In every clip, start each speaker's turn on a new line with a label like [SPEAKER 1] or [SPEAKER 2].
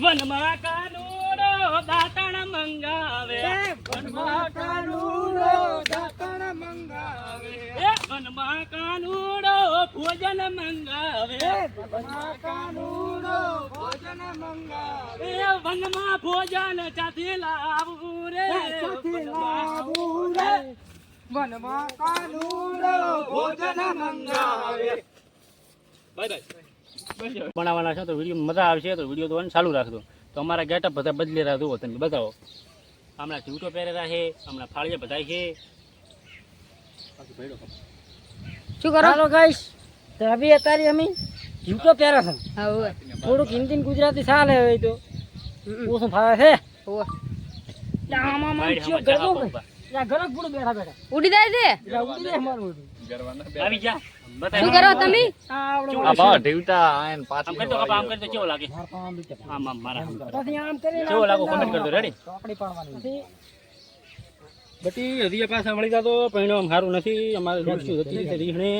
[SPEAKER 1] વનમાં કાનુડો દાતણ મંગાવે.
[SPEAKER 2] વનમાં કાનુડો દાતણ મંગાવે.
[SPEAKER 1] વનમાં કાનુડો ભોજન મંગાવે.
[SPEAKER 2] વનમાં કાનુડો ભોજન મંગાવે.
[SPEAKER 1] એ વનમાં ભોજન ચાથી લાવું રે.
[SPEAKER 2] ચાથી લાવું રે. વનમાં કાનુડો ભોજન મંગાવે.
[SPEAKER 1] બનાવવાના છે તો વીડિયો મજા આવશે તો વીડિયો જોવાનું ચાલુ રાખજો. તો અમારા ગેટઅપ બધા બદલી રહ્યા જુઓ તમે બતાવો. હમણાં ચૂંટો પહેરેલા છે હમણાં ફાળિયા બધા છે.
[SPEAKER 3] શું કરો?
[SPEAKER 2] હાલો ગાઈસ તો હવે અત્યારે અમે જૂતો પહેરા છે. થોડુંક હિન્દી ને ગુજરાતી ચાલે હવે તો. ઓછું ફાવે છે?
[SPEAKER 3] ઉડી જાય છે?
[SPEAKER 2] ઉડી જાય મારું.
[SPEAKER 1] આવી જા.
[SPEAKER 3] શું કરો તમે?
[SPEAKER 2] આ
[SPEAKER 1] ભાવ
[SPEAKER 4] ઢીવતા આયન
[SPEAKER 1] આમ કરતો આમ કરતો કેવો લાગે?
[SPEAKER 2] આમ
[SPEAKER 1] આમ આમ મારા આમ કરો.
[SPEAKER 2] પછી આમ કરીને
[SPEAKER 1] કેવો લાગો કમેન્ટ કરજો રેડી
[SPEAKER 2] ચોકડી પાડવાની.
[SPEAKER 1] બટી હજી પાછા મળી જતો પરિણામ સારું નથી. અમારે દોસ્તી હતી રીહણે.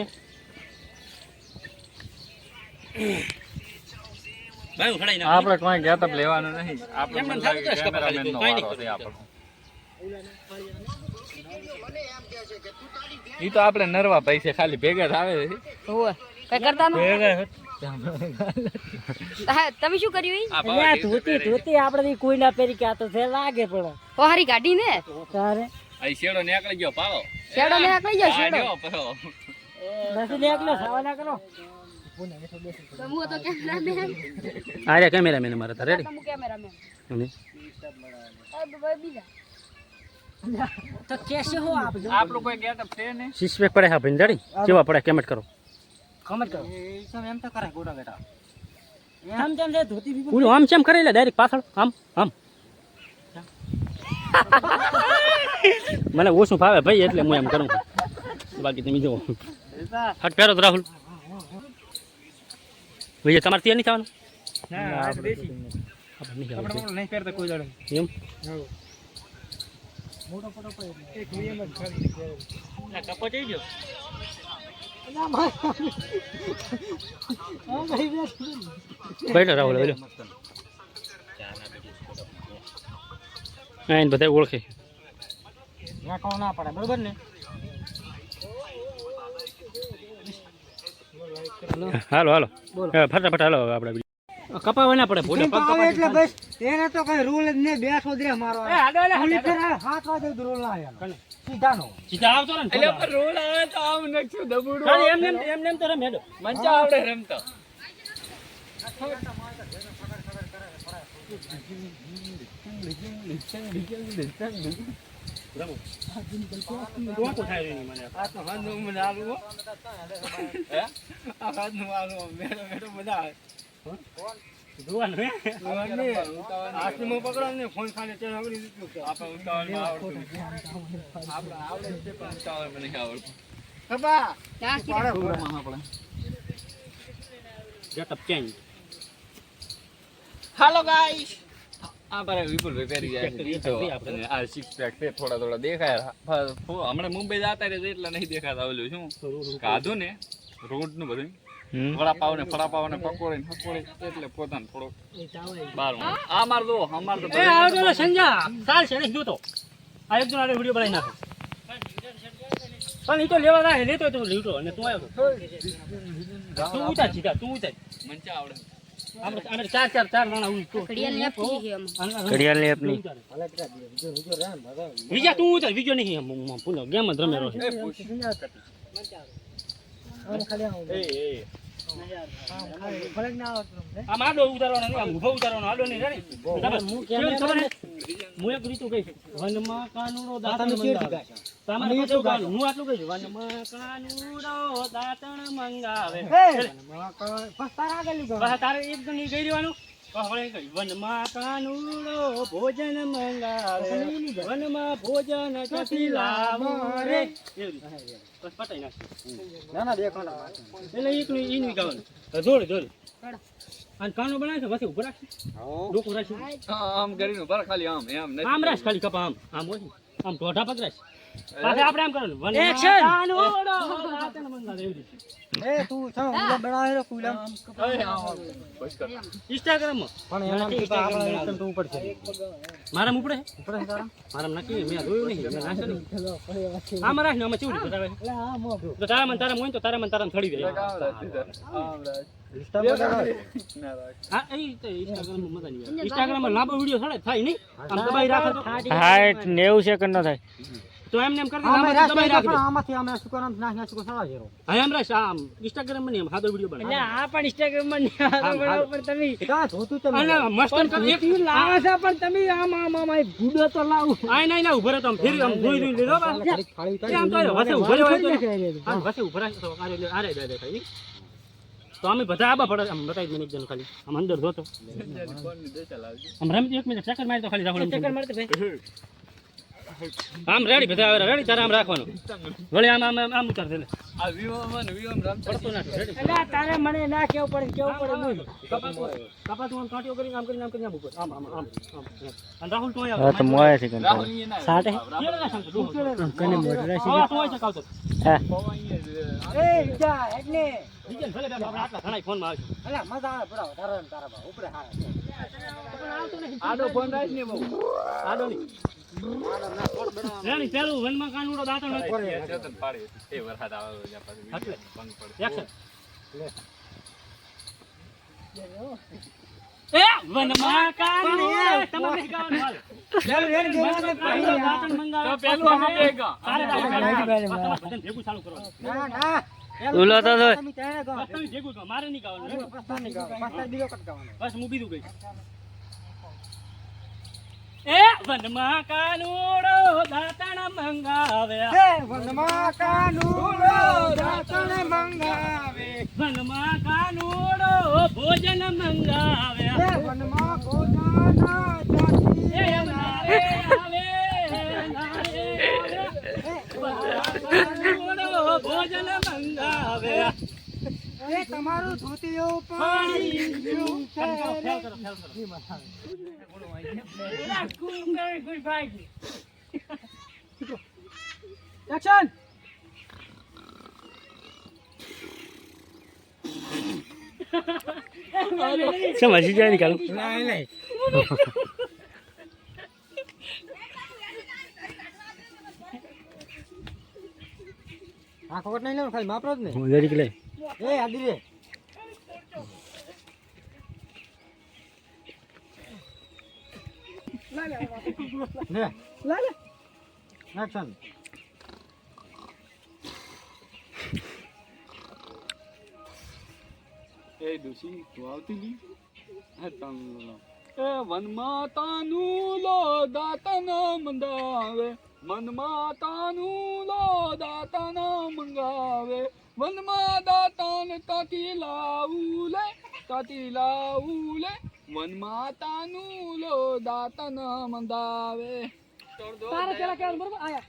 [SPEAKER 4] આપણે કોઈ ગેટઅપ લેવાનું નહીં. આપણે ઈ તો આપણે નરવા પૈસે ખાલી ભેગા જ આવે છે.
[SPEAKER 3] હોવે. કઈ કરતા ન હા, તમે શું કર્યું?
[SPEAKER 4] આ
[SPEAKER 2] ધોતી ધોતી આપણે કોઈ ના પહેરી કે આ તો જે લાગે પણ.
[SPEAKER 3] ઓ કાઢી ને?
[SPEAKER 2] તારે?
[SPEAKER 4] અહીં શેડો નીકળી ગયો પાવો
[SPEAKER 3] શેડો ને આકળી જાવ શેડો.
[SPEAKER 2] નથી નીકળ્યો સાવા ના કરો
[SPEAKER 3] તો કેમેરામેન.
[SPEAKER 1] આ અમારા તારે
[SPEAKER 3] કેમેરામેન. આ બીજા.
[SPEAKER 2] તો કેસે હો આપ
[SPEAKER 4] આપ લોકો કોઈ ગેટઅપ છે ને
[SPEAKER 1] સીસ પે પડે હા ભાઈ રેડી? કેવા પડે કમેન્ટ કરો.
[SPEAKER 2] કમેન્ટ કરો. એમ તો કરે ગોડા બેટા આમ તેમ છે ધોતી ભી
[SPEAKER 1] પૂરું આમ ચેમ કરી લે? ડાયરેક્ટ પાછળ? આમ આમ. મને ઓછું ફાવે ભાઈ એટલે હું એમ કરું છું. બાકી તમે જુઓ હટ પહેરો તો રાહુલ. ભાઈ તમારે ત્યાં નહીં થવાનું?
[SPEAKER 2] ના
[SPEAKER 1] આપણે નહીં
[SPEAKER 2] પહેરતા કોઈ
[SPEAKER 1] એમ?
[SPEAKER 2] મોટો પડે એક જ ખાલી ના
[SPEAKER 1] બેઠો રાહુલ બેઠો હા એને બધા ઓળખે.
[SPEAKER 2] રાખો ના પડે બરોબર ને
[SPEAKER 1] હાલો હાલો ફટાફટ હાલો આપણે કપાવા ના પડે ભૂલે પગ
[SPEAKER 2] આવે એટલે બસ એને તો કઈ રૂલ જ નહીં બેસો દે મારો
[SPEAKER 1] એ આગળ હાલે,
[SPEAKER 2] ઓલી
[SPEAKER 1] આગળ.
[SPEAKER 2] ફેર આ હાથ વાગે રૂલ ના આવ્યા સીધા
[SPEAKER 1] સીધા આવતો ને
[SPEAKER 4] એટલે પણ રોલ આવે તો આમ નખશું દબુડું
[SPEAKER 1] ખાલી એમ એમ એમ એમ તો રમે હેડો.
[SPEAKER 4] મંચા આવડે રમતો
[SPEAKER 1] મને.
[SPEAKER 4] આ તો હાથનું મને આલું હો. હે? આ હાથનું આલું મેળો મેળો બધા હાલો ગાઈસ. આ પારે વિપુલ પહેરી જાય છે.
[SPEAKER 1] આપણે.
[SPEAKER 4] આ સિક્સ પેક છે થોડા થોડા દેખાય. હમણાં મુંબઈ જતા રહે એટલે નહીં દેખાતા ઓલું શું? કાધું ને રોડનું બધું. વડાપાવ ને ફડાપાવ ને પકોડી ને પકોડી એટલે પોતાને થોડો બાર આ માર દો અમાર તો
[SPEAKER 1] એ આવજો ને સંજા. ચાલ છે ને જોતો આ એક જણા વિડિયો બનાવી નાખો. પણ ઈ તો લેવા ના લેતો તો લીટો અને તું આવ્યો તું. ઉતા ચીકા તું ઉતા
[SPEAKER 4] મંચા આવડે.
[SPEAKER 1] આપણે ચાર ચાર ચાર માણા ઉઈ તો
[SPEAKER 3] ઘડિયાળની app થઈ ગઈ આમાં.
[SPEAKER 1] ઘડિયાળ એપની વિજા તું ઉતાર. વિજો નહીં આમ, આમ, ગેમ જ રમેલો છે.
[SPEAKER 4] એ એ.
[SPEAKER 2] ફરક ના આવતો તમને
[SPEAKER 1] આમ આડો ઉતારવાનો નહીં આમ ઊભો ઉતારવાનો આડો નહીં રેડી?
[SPEAKER 2] હું
[SPEAKER 1] કેવું ખબર હું એક રીતું કહીશ. વનમાં કાનુડો મંગાવે. તમારે ગાવાનું. હું આટલું કહી વનમાં કાનુડો દાતણ મંગાવે.
[SPEAKER 2] પસ્તાર આગળ લીધો.
[SPEAKER 1] તારે એક ઈ ગઈ રહેવાનું. બસ હવે એમ કહી, વનમાં કાનુડો ભોજન મંગાવે. વનમાં ભોજન ક્યાંથી લાવો રે. બસ પટાઈ નાખશું
[SPEAKER 2] ના ના દેખો ના
[SPEAKER 1] એટલે એકનું ઈનું ગાવાનું જોડે જોડે. અને કાનો બનાવે છે પછી ઊભો રાખશું ડોકું રાખશું
[SPEAKER 4] આમ કરીને ઉપર ખાલી આમ એમ
[SPEAKER 1] આમ રાખ ખાલી કપા આમ. આમ હોય. આમ ટોઢા પગ રાખ પાછા આપણે એમ કરવાનું. વન મંગાવે
[SPEAKER 5] એ. તું છો ઊંધો બનાવેલો કુલમ
[SPEAKER 1] ઇન્સ્ટાગ્રામમાં
[SPEAKER 5] પણ એના કે આપણે એકદમ તો ઉપર છે.
[SPEAKER 1] મારામાં ઉપડે? છે?
[SPEAKER 5] ઉપર છે તારા?
[SPEAKER 1] મારામાં નક્કી મે જોયું નહીં. મે નાખ્યો નહીં. આ મારા ને આમાં ચૂડી બતાવે
[SPEAKER 5] એટલે આ મો
[SPEAKER 1] તો તારા મન તારા હોય તો તારા મન તારા થડી દે.
[SPEAKER 5] ઇન્સ્ટા પર લગાડ.
[SPEAKER 1] હા એ તો ઇન્સ્ટાગ્રામમાં મજા નહીં આવે. ઇન્સ્ટાગ્રામમાં લાંબો વીડિયો થાય નહીં? આમ દબાઈ રાખો તો.
[SPEAKER 5] હાઈટ નેવું સેકન્ડ નો થાય.
[SPEAKER 1] તો એમ નેમ
[SPEAKER 5] કરી
[SPEAKER 1] અમે દબાઈ
[SPEAKER 5] રાખ
[SPEAKER 1] રાખી દે.
[SPEAKER 5] આમાંથી અમે શું કરવાનું? નાખ નાખ શું જેરો
[SPEAKER 1] હા એમ રાસ આમ ઇન્સ્ટાગ્રામમાં આમ સાદો વિડિયો બનાવ.
[SPEAKER 5] આ પણ ઇન્સ્ટાગ્રામમાં પણ તમે કા જોતું તમે
[SPEAKER 1] અને મસ્ત કરી એક
[SPEAKER 5] લાવે છે પણ તમે આમ આમ આમ ભૂડો તો લાવ.
[SPEAKER 1] આય નહીં ના ઉભરે તો આમ ફેરી આમ જોઈ જોઈ લીધો બા.
[SPEAKER 5] ખાલી ખાલી
[SPEAKER 1] આમ તો વસે ઉભરે હોય તો. આમ વસે ઉભરા તો આરે એટલે આરે જાય દેખાય નહીં? તો અમે બધા આબા પડે આમ બતાવી મને એક ખાલી. આમ અંદર જોતો આમ રમતી એક મિનિટ ચક્કર મારી તો ખાલી રાખવાનું ચક્કર મારતી આમ રેડી બધા આવે રેડી તારે આમ રાખવાનું. વળી આમ આમ આમ ઉતાર દે રામ પડતો ના રેડી.
[SPEAKER 5] તારે મને ના કેવું પડે કેવું પડે નહીં.
[SPEAKER 1] કપાસ કપાસ આમ કાંટીઓ કરીને આમ કરીને આમ કરીને આમ ઉપર. આમ આમ આમ આમ. અને રાહુલ તો આવે.
[SPEAKER 5] સાટે?
[SPEAKER 1] કેળે ના શાંત, ડોહો.
[SPEAKER 5] કને મોટરા
[SPEAKER 1] હા. તો હોય છે હા
[SPEAKER 5] એ જા એટલે
[SPEAKER 1] બીજા ભલે બે આપણે આટલા ઘણા ફોનમાં આવશે.
[SPEAKER 5] અલા મજા આવે બરાબર તારા તારા ઉપર ઉપરે હારા
[SPEAKER 1] આડો ફોન રાખ ને બહુ. આડો નહીં. રેડી પેલું વનમાં કાનુડો દાતો દાંતણ હોય. એટલે. પાડી એ વનમાં કાનુડો નહીં ગાવાનું હાલ. કાનુડો દાંતણ મંગાવે. તારે દાંતણ મંગાવે. બસ તમારે બધાને ભેગું ચાલુ કરવાનું.
[SPEAKER 5] ના ના
[SPEAKER 1] ઉલો
[SPEAKER 5] તો તમે તેને કહો
[SPEAKER 1] બસ તમે ભેગું કરો. મારે નહીં ગાવાનું. બસ હું બીજું કહીશ. એ વનમાં કાનુડો દાતણ મંગાવે
[SPEAKER 5] હે વનમાં કાનુડો દાતણ મંગાવે
[SPEAKER 1] વનમાં કાનુડો ભોજન મંગાવે
[SPEAKER 5] હે વનમાં
[SPEAKER 1] એ નારે આવે, નારે. આવે. ભોજન મંગાવે
[SPEAKER 5] એ તમારું પાણી ગયું છે
[SPEAKER 1] જાય નીકાળું
[SPEAKER 5] નહીં નહીં. આ ખબર નહીં લેવાનું ખાલી માપરો જ ને
[SPEAKER 1] હું જરીક લે
[SPEAKER 5] એ આદી રે લે. લે લે એક્શન
[SPEAKER 4] એ દુસી તું આવતી લી હે તમ એ વનમાં તાનું લો દાતન મંદાવે મનમાં તાનું લો દાતન મંગાવે. વનમાં દાતન તાતી લાવું લે તાતી લાવું લે. વનમાં તાનું લો દાતન મંદાવે.
[SPEAKER 5] તારે પેલા કેવાનું બરોબર? આયા.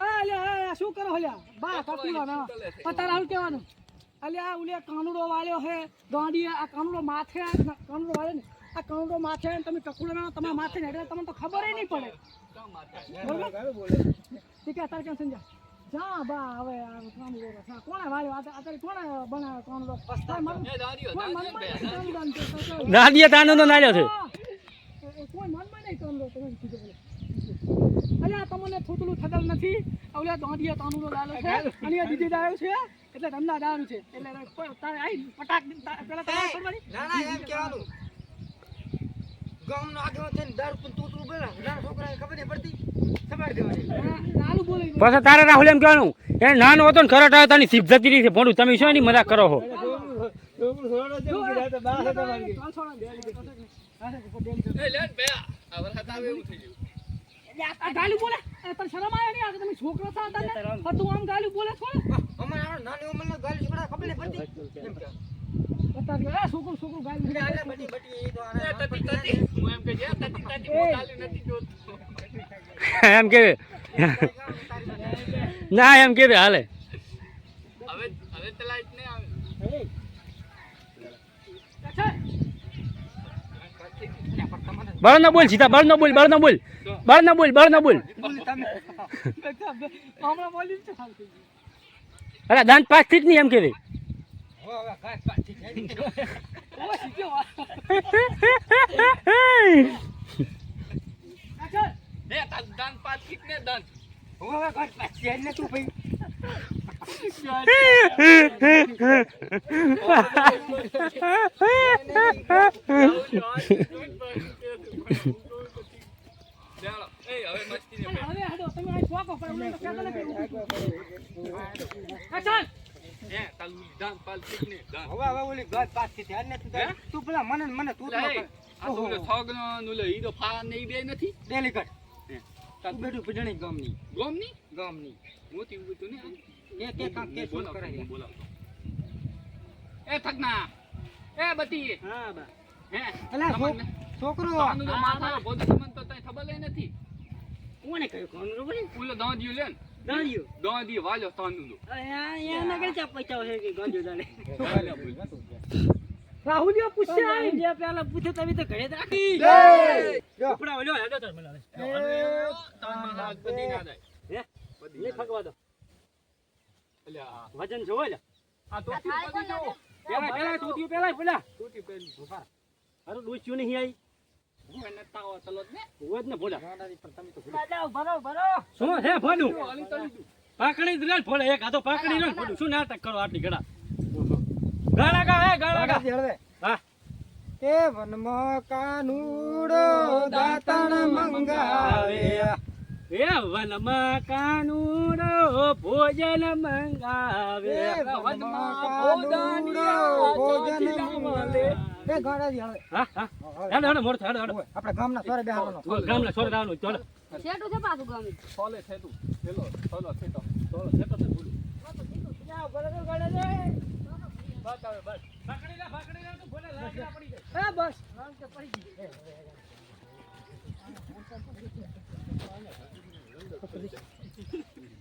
[SPEAKER 5] આ લે આ શું કરો હલ્યા બા કાકુલા ના. પણ તારે કેવાનું અલ્યા ઉલે કાનુડો વાળ્યો હે ગાંડી આ કાનુડો માથે કાનુડો વાળ્યો ને આ કાનુડો માથે તમે કકુડા ના તમારા માથે ને એટલે તમને તો ખબર નહીં પડે. બરોબર? ઠીક છે તારે કેમ સમજા જા બા હવે આ રસા કોણે વાળ્યો આ અત્યારે કોણે બનાવ્યો તારે મન- કામ ને તો-
[SPEAKER 1] દાદીએ તાનો તો નાલ્યો છે.
[SPEAKER 5] કોઈ મનમાં નહીં કાનુડો તમે કીધું બોલે અલ્યા તમને થોતલું થતલ નથી. ઓલા દોંડિયા તાનુનો લાલો છે. અને આ દીદી દાયો છે. એટલે તમને દારૂ છે. એટલે તારે આઈ પટાક પેલા તમારે કરવાની?
[SPEAKER 2] ના ના એમ કહેવાનું. ગામનો આગેવાન થઈને દારૂ પણ તૂતરું બોલા નાના છોકરાને ખબર નહીં પડતી? સંભાળી દેવાની.
[SPEAKER 5] આ બોલે
[SPEAKER 1] પછી તારે રાહુલ એમ કહેવાનું એ નાનો હતો ને ખરટ આવ્યો તાની સીપ જતી રહી છે ભોંડું તમે શું એની મજાક કરો છો?
[SPEAKER 5] ગાલી બોલે? એ તને શરમ આવે નહીં તમે છોકરો છો તું આમ ગાલી બોલે છો
[SPEAKER 2] અમારે નાની ઉંમરના ગાલી છોકરા ખબર નહીં પડતી? એમ કે ને.
[SPEAKER 4] એમ કે
[SPEAKER 1] હાલે
[SPEAKER 4] હવે હવે તો
[SPEAKER 1] બળ ના બોલ સીતા બળ ના બોલ બળ ના બોલ બળ ના બોલ બળ ના બોલ. અરે, દાંત પાંચ ફીટની એમ કે
[SPEAKER 2] હવે.
[SPEAKER 5] આ
[SPEAKER 4] મસ્તી ને
[SPEAKER 5] હવે હેડો, તમે અહીં શોખો, પણ અમને તો કહેતા નથી. આ ચાલ.
[SPEAKER 4] હે ને
[SPEAKER 2] હવે હવે ઓલી ને તું તું પેલા મને મને તું
[SPEAKER 4] આ તો થોગનો ને ઓલો હીરો ફા ને બે નથી?
[SPEAKER 2] ડેલી કટ તું બેઠું પીજણી ગામની.
[SPEAKER 4] ગોમની?
[SPEAKER 2] ગામની.
[SPEAKER 4] મોતી ઊભી તું ને
[SPEAKER 2] એ કે કાંક કે શું કરે
[SPEAKER 4] બોલાવ. એ બતી
[SPEAKER 1] હા બા.
[SPEAKER 4] હે
[SPEAKER 2] અલા, છોકરો.
[SPEAKER 4] તો તઈ ખબર લઈ નથી.
[SPEAKER 1] કોને કહ્યું? કોણ
[SPEAKER 4] ઓલો લે ને.
[SPEAKER 1] દાંડિયો
[SPEAKER 4] દાંડિયું વાલ્યો તાંદું લો
[SPEAKER 1] અહીંયા નગર ચા પૈસા છે કે ગાંજો દાડે
[SPEAKER 5] રાહુલિયો પૂછશે આઈ.
[SPEAKER 1] જે પેલા પૂછે તમે તો ઘરે રાખી
[SPEAKER 2] જો.
[SPEAKER 1] ઉપડા ઓલ્યો હેડો તાર મને
[SPEAKER 4] તાંદું બધી ના જાય
[SPEAKER 1] હે
[SPEAKER 4] બધી
[SPEAKER 1] નહીં ફગવા દો
[SPEAKER 4] અલ્યા,
[SPEAKER 1] વજન જોવો લે
[SPEAKER 4] આ તો
[SPEAKER 1] પેલા પેલા તૂટ્યું પેલા. હારું ડોસ્યું નહીં આવી શું. પાકડી જ એક હાથો પાકડી રે ફોડું શું નાટક કરો આટલી ગાળા ગા હે ગાળા ગા. હા.
[SPEAKER 2] એ વનમાં કાનુડો દાતણ મંગાવે.
[SPEAKER 1] એ વનમાં કાનુડો ભોજન મંગાવે.
[SPEAKER 2] એ વનમાં કાનુડો ભોજન બે ગાડા દી હવે.
[SPEAKER 1] હા હા. હેડો હેડો મોર હેડો હેડો
[SPEAKER 2] આપણે ગામના સોરે બેહાવાનો.
[SPEAKER 1] ગામના સોરે બેહાવાનો ચાલો.
[SPEAKER 3] છેટો છે પાછું ગામ?
[SPEAKER 4] સોલે છેટો છેલો સોલો છેટો
[SPEAKER 1] સોલો છેટો છે ભૂલ. બસ હવે બસ. પકડી લે પકડી લે તો ભોલે લાગે પડી જાય
[SPEAKER 5] એ બસ નામ કે પડી ગઈ